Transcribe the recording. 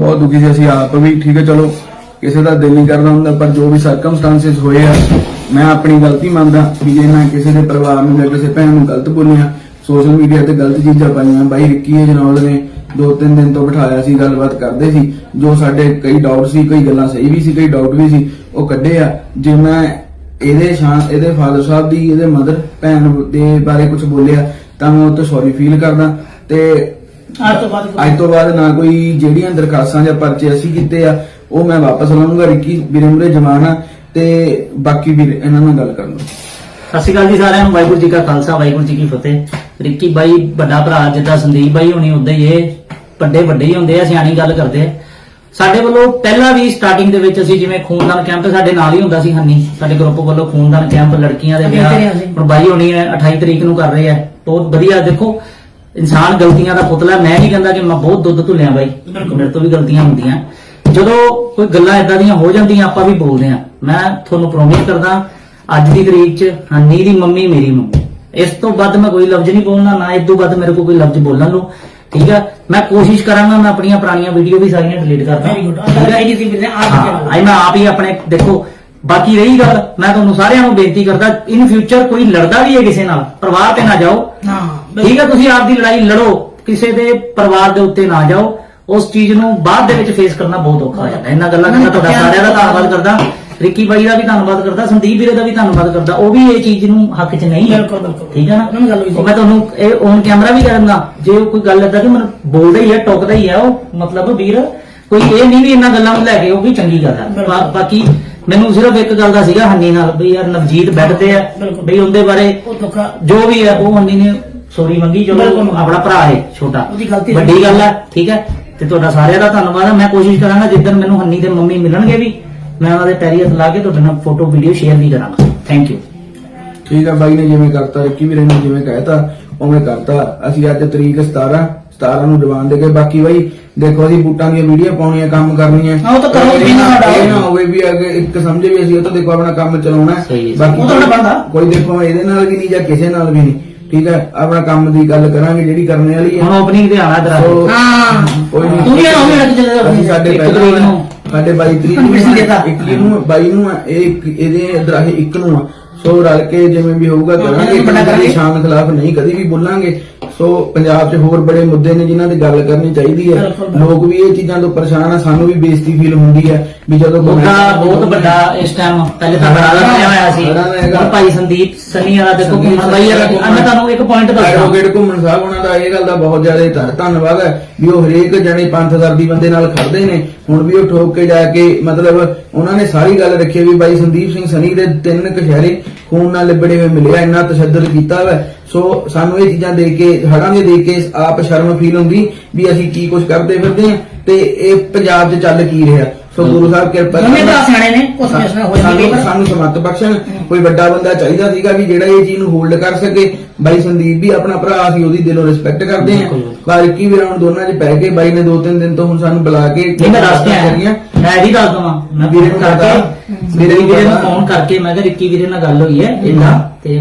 ਬਹੁਤ ਦੁਖੀ ਸੀ, ਅਸੀਂ ਆਪ ਵੀ, ਠੀਕ ਹੈ, ਚਲੋ, ਕਿਸੇ ਦਾ ਦਿਲ ਨਹੀਂ ਕਰਦਾ ਹੁੰਦਾ, ਪਰ ਜੋ ਵੀ ਸਰਕਮਸਟੈਂਸਸ ਹੋਏ ਆ, ਮੈਂ ਆਪਣੀ ਗਲਤੀ ਮੰਨਦਾ ਵੀ ਜੇ ਮੈਂ ਕਿਸੇ ਦੇ ਪਰਿਵਾਰ ਨੂੰ ਜਾਂ ਕਿਸੇ ਭੈਣ ਨੂੰ ਗਲਤ ਬੋਲਿਆ ਸੋਸ਼ਲ ਮੀਡੀਆ ਤੇ ਗਲਤ ਚੀਜ਼ਾਂ ਪਾਈਆਂ, ਬਾਈ ਰਿੱਕੀ ਇਹ ਨੇ ਦੋ ਤਿੰਨ ਦਿਨ ਤੋਂ ਬਿਠਾਇਆ ਸੀ, ਗੱਲਬਾਤ ਕਰਦੇ ਸੀ, ਜੋ ਸਾਡੇ ਕਈ ਡਾਊਟ ਸੀ, ਕਈ ਗੱਲਾਂ ਸਹੀ ਵੀ ਸੀ, ਕਈ ਡਾਊਟ ਵੀ ਸੀ, ਉਹ ਕੱਢੇ ਆ। ਜੇ ਮੈਂ ਇਹਦੇ ਸ਼ਾਨ ਇਹਦੇ ਫਾਦਰ ਸਾਹਿਬ ਦੀ, ਇਹਦੇ ਮਦਰ ਭੈਣ ਦੇ ਬਾਰੇ ਕੁਝ ਬੋਲਿਆ, ਤਾਂ ਮੈਂ ਉਹ ਤੋਂ ਸੌਰੀ ਫੀਲ ਕਰਦਾ, ਤੇ ਅੱਜ ਤੋਂ ਬਾਅਦ ਅੱਜ ਤੋਂ ਬਾਅਦ ਨਾ ਕੋਈ ਜਿਹੜੀਆਂ ਦਰਖਾਸਤਾਂ ਜਾਂ ਪਰਚੇ ਅਸੀਂ ਕੀਤੇ ਆ ਉਹ ਮੈਂ ਵਾਪਸ ਲਵਾਂਗਾ ਰਿੱਕੀ ਵੀਰੇ ਮੁਰੇ ਜਮਾਨਾ ਤੇ ਬਾਕੀ ਵੀਰ ਇਹਨਾਂ ਨਾਲ ਗੱਲ ਕਰ ਲਓ ਸਤਿ ਸ਼੍ਰੀ ਅਕਾਲ ਜੀ ਸਾਰਿਆਂ ਨੂੰ। ਵਾਹਿਗੁਰੂ ਜੀ ਕਾ ਖਾਲਸਾ ਵਾਹਿਗੁਰੂ ਜੀ ਕੀ ਫਤਿਹ। ਰਿੱਕੀ ਬਾਈ ਵੱਡਾ ਭਰਾ ਜਿੱਦਾਂ ਸੰਦੀਪ ਬਾਈ ਹੋਣੀ ਉਦਾਂ ਹੀ ਇਹ ਵੱਡੇ ਵੱਡੇ ਹੀ ਹੁੰਦੇ ਆ ਸਿਆਣੀ ਗੱਲ ਕਰਦੇ ਆ। ਸਾਡੇ ਵੱਲੋਂ ਪਹਿਲਾਂ ਵੀ ਸਟਾਰਟਿੰਗ ਦੇ ਵਿੱਚ ਅਸੀਂ ਜਿਵੇਂ ਖੂਨਦਾਨ ਕੈਂਪ ਸਾਡੇ ਨਾਲ ਹੀ ਹੁੰਦਾ ਸੀ ਹੰਨੀ। ਸਾਡੇ ਗਰੁੱਪ ਵੱਲੋਂ ਖੂਨਦਾਨ ਕੈਂਪ ਲੜਕੀਆਂ ਦੇ ਵਿਆਹ ਹੁਣ ਬਾਈ ਹੋਣੀ ਹੈ 28 ਤਰੀਕ ਨੂੰ ਕਰ ਰਹੇ ਆ। ਬਹੁਤ ਵਧੀਆ ਦੇਖੋ ਇਨਸਾਨ ਗਲਤੀਆਂ ਦਾ ਪੁਤਲਾ ਮੈਂ ਨਹੀਂ ਕਹਿੰਦਾ ਕਿ ਮੈਂ ਬਹੁਤ ਦੁੱਧ ਧੁੱਲਿਆ ਬਾਈ। ਮੇਰੇ ਤੋਂ ਵੀ ਗਲਤੀਆਂ ਹੁੰਦੀਆਂ। ਜਦੋਂ ਕੋਈ ਗੱਲਾਂ ਇਦਾਂ ਦੀਆਂ ਹੋ ਜਾਂਦੀਆਂ ਆਪਾਂ ਵੀ ਬੋਲਦੇ ਆ ਮੈਂ ਤੁਹਾਨੂੰ ਪ੍ਰੋਮਿਸ ਕਰਦਾ ਅੱਜ ਦੀ ਤਰੀਕ 'ਚ ਹੰਨੀ ਦੀ ਮੰਮੀ ਮੇਰੀ ਮੰਮੀ। ਇਸ ਤੋਂ ਵੱਧ ਮੈਂ ਕੋਈ ਲਫ਼ਜ਼ ਨਹੀਂ ਬੋਲਣਾ ਨਾ ਇਸ ਤੋਂ ਵੱਧ ਮੇਰੇ ਕੋਲ ਕੋਈ ਲਫ਼ਜ਼ ਬੋਲਣ ਨੂੰ। ਠੀਕ ਆ? ਮੈਂ ਕੋਸ਼ਿਸ਼ ਕਰਾਂਗਾ ਮੈਂ ਆਪਣੀਆਂ ਪੁਰਾਣੀਆਂ ਵੀਡੀਓ ਵੀ ਸਾਰੀਆਂ ਡਿਲੀਟ ਕਰਦਾ। ਆਪ ਹਾਂ, ਆਈ ਮੈਂ ਆਪ ਹੀ ਆਪਣੇ ਦੇਖੋ ਬਾਕੀ ਰਹੀ ਗੱਲ ਮੈਂ ਤੁਹਾਨੂੰ ਸਾਰਿਆਂ ਨੂੰ ਬੇਨਤੀ ਕਰਦਾ ਇਨ ਫਿਊਚਰ ਕੋਈ ਲੜਦਾ ਵੀ ਹੈ ਕਿਸੇ ਨਾਲ ਪਰਿਵਾਰ ਤੇ ਨਾ ਜਾਓ। ਹਾਂ ਠੀਕ ਹੈ ਤੁਸੀਂ ਆਪਦੀ ਲੜਾਈ ਲੜੋ ਕਿਸੇ ਦੇ ਪਰਿਵਾਰ ਦੇ ਉੱਤੇ ਨਾ ਜਾਓ। ਉਸ ਚੀਜ਼ ਨੂੰ ਬਾਅਦ ਦੇ ਵਿੱਚ ਫੇਸ ਕਰਨਾ ਬਹੁਤ ਔਖਾ ਹੋ ਜਾਂਦਾ। ਇਹਨਾਂ ਗੱਲਾਂ ਦਾ ਤੁਹਾਡਾ ਸਾਰਿਆਂ ਦਾ ਧੰਨਵਾਦ ਕਰਦਾ ਰਿੱਕੀ ਬਾਈ ਦਾ ਵੀ ਧੰਨਵਾਦ ਕਰਦਾ ਸੰਦੀਪ ਵੀਰੇ ਦਾ ਵੀ ਧੰਨਵਾਦ ਕਰਦਾ। ਉਹ ਵੀ ਇਹ ਚੀਜ਼ ਨੂੰ ਹੱਕ 'ਚ ਨਹੀਂ ਬਿਲਕੁਲ, ਬਿਲਕੁਲ। ਠੀਕ ਹੈ ਨਾ? ਮੈਂ ਤੁਹਾਨੂੰ ਇਹ ਔਨ ਕੈਮਰਾ ਵੀ ਕਰਾਂਗਾ ਜੇ ਕੋਈ ਗੱਲ ਏਦਾਂ ਕਿ ਮੈਨੂੰ ਬੋਲਦਾ ਹੀ ਹੈ ਟੋਕਦਾ ਹੀ ਹੈ ਉਹ ਮਤਲਬ ਵੀਰ ਕੋਈ ਇਹ ਨਹੀਂ ਵੀ ਇਹਨਾਂ ਗੱਲਾਂ ਨੂੰ ਲੈ ਕੇ ਉਹ ਵੀ ਚੰਗੀ ਗੱਲ ਹੈ। ਬਾਕੀ ਮੈਨੂੰ ਸਿਰਫ ਇੱਕ ਗੱਲ ਦਾ ਸੀਗਾ ਹੰਨੀ ਨਾਲ ਵੀ ਯਾਰ ਨਵਜੀਤ ਬੈੱਡ ਤੇ ਆ ਬਿਲਕੁਲ। ਬਈ ਉਹਦੇ ਬਾਰੇ ਉਹ ਜੋ ਵੀ ਹੈ ਉਹ ਹੰਨੀ ਨੇ ਸੋਰੀ ਮੰਗੀ ਜੋ ਬਿਲਕੁਲ। ਆਪਣਾ ਭਰਾ ਹੈ ਛੋਟਾ। ਉਹਦੀ ਗਲਤੀ ਵੱਡੀ ਗੱਲ ਹੈ ਠੀਕ ਹੈ ਤੇ ਤੁਹਾਡਾ ਸਾਰਿਆਂ ਦਾ ਧੰਨਵਾਦ ਹੈ ਮੈਂ ਕੋਸ਼ਿਸ਼ ਕਰਾਂਗਾ ਜਿੱਦਣ ਮੈਨੂੰ ਹੰਨੀ ਤੇ ਮੰਮੀ ਮਿਲਣਗੇ ਵੀ ਮੈਂ ਉਹਨਾਂ ਦੇ ਪੈਰੀ ਹੱਥ ਲਾ ਕੇ ਤੁਹਾਡੇ ਨਾਲ ਫੋਟੋ ਵੀਡੀਓ ਸ਼ੇਅਰ ਵੀ ਕਰਾਂਗਾ। ਥੈਂਕ ਯੂ ਠੀਕ ਆ ਬਾਈ ਨੇ ਜਿਵੇਂ ਕਰਤਾ ਰਿੱਕੀ ਵੀਰੇ ਨੇ ਜਿਵੇਂ ਕਹਿਤਾ ਉਵੇਂ ਕਰਤਾ। ਅਸੀਂ ਅੱਜ ਤਰੀਕ 17 17 ਨੂੰ ਜਵਾਨ ਦੇ ਕੇ ਬਾਕੀ ਬਾਈ ਦੇਖੋ ਅਸੀਂ ਬੂਟਾਂ ਦੀਆਂ ਵੀਡੀਓ ਪਾਉਣੀਆਂ ਕੰਮ ਕਰਨੀਆਂ ਹਾਂ, ਉਹ ਤਾਂ ਕਰੋ ਇਹ ਵੀ ਨਾ ਸਾਡਾ। ਇਹ ਨਾ ਹੋਵੇ ਵੀ ਅੱਗੇ ਇੱਕ ਸਮਝੇ ਵੀ ਅਸੀਂ ਉਹ ਤਾਂ ਦੇਖੋ ਆਪਣਾ ਕੰਮ ਚਲਾਉਣਾ ਹੈ। ਸਹੀ ਹੈ। ਬਾਕੀ ਉਹ ਤਾਂ ਸਾਡਾ ਬਣਦਾ। ਕੋਈ ਦੇਖੋ ਇਹਦੇ ਨਾਲ ਵੀ ਨਹੀਂ ਜਾਂ ਕਿਸੇ ਨਾਲ ਵੀ ਨਹੀਂ ਠੀਕ ਹੈ ਆਪਣਾ ਕੰਮ ਦੀ ਗੱਲ ਕਰਾਂਗੇ ਜਿਹੜੀ ਕਰਨ ਵਾਲੀ ਹੈ ਹੁਣ ਓਪਨਿੰਗ ਤੇ ਆਣਾ ਤੇਰਾ ਸੋ, ਹਾਂ ਕੋਈ ਨਹੀਂ ਤੂੰ ਵੀ ਨਾ ਹੋਵੇਂ ਲੱਗ ਚੱਲੇ ਅਸੀਂ ਸਾਡੇ ਇੱਕ ਪਹਿਲਾਂ ਤਰੀਕ ਨੂੰ। ਸਾਡੇ 22 ਤਰੀਕ ਨੂੰ ਦੇਤਾ। ਇੱਕ ਤਰੀਕ ਨੂੰ 22 ਨੂੰ ਆ, ਇਹ ਇੱਕ- ਇਹਦੇ ਦਰਾਹੇ ਇੱਕ ਨੂੰ ਆ ਸੋ ਰਲ ਕੇ ਜਿਵੇਂ ਵੀ ਹੋਊਗਾ ਕਰਾਂਗੇ। ਸ਼ਾਮ ਖਿਲਾਫ ਨਹੀਂ ਕਦੀ ਵੀ ਬੋਲਾਂਗੇ ਸੋ ਪੰਜਾਬ 'ਚ ਹੋਰ ਬੜੇ ਮੁੱਦੇ ਨੇ ਜਿਨ੍ਹਾਂ ਦੀ ਗੱਲ ਕਰਨੀ ਚਾਹੀਦੀ ਹੈ। ਲੋਕ ਵੀ ਇਹ ਚੀਜ਼ਾਂ ਤੋਂ ਪਰੇਸ਼ਾਨ ਆ ਸਾਨੂੰ ਵੀ ਬੇਇੱਜ਼ਤੀ ਫੀਲ ਹੁੰਦੀ ਹੈ ਵੀ ਜਦੋਂ ਮੁੱਦਾ ਬਹੁਤ ਵੱਡਾ ਇਸ ਟਾਈਮ ਪਹਿਲੇ ਤਾਂ ਬੜਾ ਲੱਗਿਆ ਹੋਇਆ ਸੀ। ਹੁਣ ਭਾਈ ਸੰਦੀਪ ਸਨੀ ਵਾਲਾ ਦੇਖੋ ਘੁੰਮਣ ਬਾਈ। ਮੈਂ ਤੁਹਾਨੂੰ ਇੱਕ ਪੁਆਇੰਟ ਦੱਸਦਾ ਐਡਵੋਕੇਟ ਘੁੰਮਣ ਸਾਹਿਬ ਉਹਨਾਂ ਦਾ ਇਹ ਗੱਲ ਦਾ ਬਹੁਤ ਜ਼ਿਆਦਾ ਧੰਨ- ਧੰਨਵਾਦ ਹੈ ਵੀ ਉਹ ਹਰੇਕ ਜਣੇ ਪੰਥਦਰਦੀ ਬੰਦੇ ਨਾਲ ਖੜਦੇ ਨੇ ਹੁਣ ਵੀ ਉਹ ਠੋਕ ਕੇ ਜਾ ਕੇ ਮਤਲਬ ਉਹਨਾਂ ਨੇ ਸਾਰੀ ਗੱਲ ਰੱਖੀ ਵੀ ਬਾਈ ਸੰਦੀਪ ਸਿੰਘ ਸਨੀ ਦੇ ਤਿੰਨ ਕਸ਼ਹਿਰੇ ਖੂਨ ਨਾਲ ਲਿਬੜੇ ਹੋਏ ਮਿਲਿਆ ਇੰਨਾ ਤਸ਼ੱਦਦ ਕੀਤਾ ਵਾ। ਸੋ ਸਾਨੂੰ ਇਹ ਚੀਜ਼ਾਂ ਦੇ ਕੇ ਹੜਾਂ ਦੇ ਦੇ ਕੇ ਆਪ ਸ਼ਰਮ ਫੀਲ ਹੁੰਦੀ ਵੀ ਅਸੀਂ ਕੀ ਕੁਝ ਕਰਦੇ ਫਿਰਦੇ ਹਾਂ ਤੇ ਇਹ ਪੰਜਾਬ 'ਚ ਚੱਲ ਕੀ ਰਿਹਾ। ਸੋ ਗੁਰੂ ਸਾਹਿਬ ਕਿਰਪਾ ਕਰਨ। ਤਾਂ ਸਿਆਣੇ ਨੇ ਕੁਛ ਕਿਸ ਨਾਲ ਹੋ ਜਾਂਦੀ ਸਾਨੂੰ ਸਮਤ ਬਖਸ਼ਣ। ਕੋਈ ਵੱਡਾ ਬੰਦਾ ਚਾਹੀਦਾ ਸੀਗਾ ਵੀ ਜਿਹੜਾ ਇਹ ਚੀਜ਼ ਨੂੰ ਹੋਲਡ ਕਰ ਸਕੇ। ਬਾਈ ਸੰਦੀਪ ਵੀ ਆਪਣਾ ਭਰਾ ਸੀ ਉਹਦੀ ਦਿਲੋਂ ਰਿਸਪੈਕਟ ਕਰਦੇ ਆ ਬਿਲਕੁਲ। ਪਰ ਕੀ ਵੀਰਾਂ ਹੁਣ ਦੋਨਾਂ 'ਚ ਪੈ ਕੇ ਬਾਈ ਨੇ ਦੋ ਤਿੰਨ ਦਿਨ ਤੋਂ ਹੁਣ ਸਾਨੂੰ ਬੁਲਾ ਕੇ ਨਹੀਂ ਮੈਂ ਦੱਸ ਕੇ ਆਇਆ ਮੈਂ ਵੀ ਦੱਸ ਦਵਾਂ ਮੈਂ ਵੀਰੇ ਨੂੰ ਕਰਕੇ ਵੀਰੇ ਵੀਰੇ ਨੂੰ। ਫੋਨ ਕਰਕੇ ਮੈਂ ਕਿਹਾ ਰਿੱਕੀ ਵੀਰੇ ਨਾਲ ਗੱਲ ਹੋਈ ਹੈ ਇਦਾਂ ਤੇ